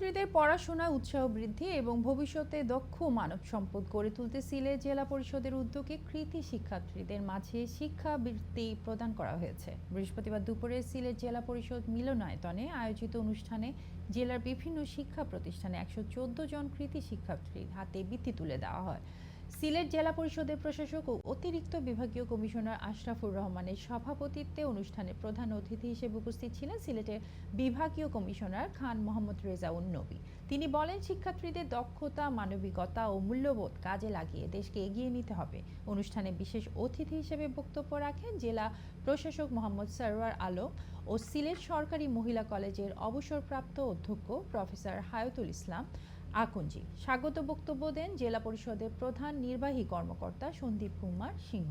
শিক্ষার্থীদের পড়াশোনা উৎসাহ বৃদ্ধি এবং ভবিষ্যতে দক্ষ মানব সম্পদ গড়ে তুলতে সিলেট জেলা পরিষদের উদ্যোগে কৃতি শিক্ষার্থীদের মাঝে শিক্ষাবৃত্তি প্রদান করা হয়েছে। বৃহস্পতিবার দুপুরে সিলেট জেলা পরিষদ মিলনায়তনে আয়োজিত অনুষ্ঠানে জেলার বিভিন্ন শিক্ষা প্রতিষ্ঠানে একশো চোদ্দ জন কৃতি শিক্ষার্থীর হাতে বৃত্তি তুলে দেওয়া হয়। সিলেট জেলা পরিষদের প্রশাসক ও অতিরিক্ত বিভাগীয় কমিশনার আশরাফুর রহমানের সভাপতিত্বে অনুষ্ঠানে প্রধান অতিথি হিসেবে উপস্থিত ছিলেন সিলেটের বিভাগীয় কমিশনার খান মোহাম্মদ রেজাউন নবী। তিনি বলেন, শিক্ষার্থীদের দক্ষতা, মানবিকতা ও মূল্যবোধ কাজে লাগিয়ে দেশকে এগিয়ে নিতে হবে। অনুষ্ঠানে বিশেষ অতিথি হিসেবে বক্তব্য রাখেন জেলা প্রশাসক মোহাম্মদ সরওয়ার আলম ও সিলেট সরকারি মহিলা কলেজের অবসরপ্রাপ্ত অধ্যক্ষ প্রফেসর হায়াতুল ইসলাম। আকঞ্জি। স্বাগত বক্তব্য দেন জেলা পরিষদের প্রধান নির্বাহী কর্মকর্তা সন্দীপ কুমার সিংহ।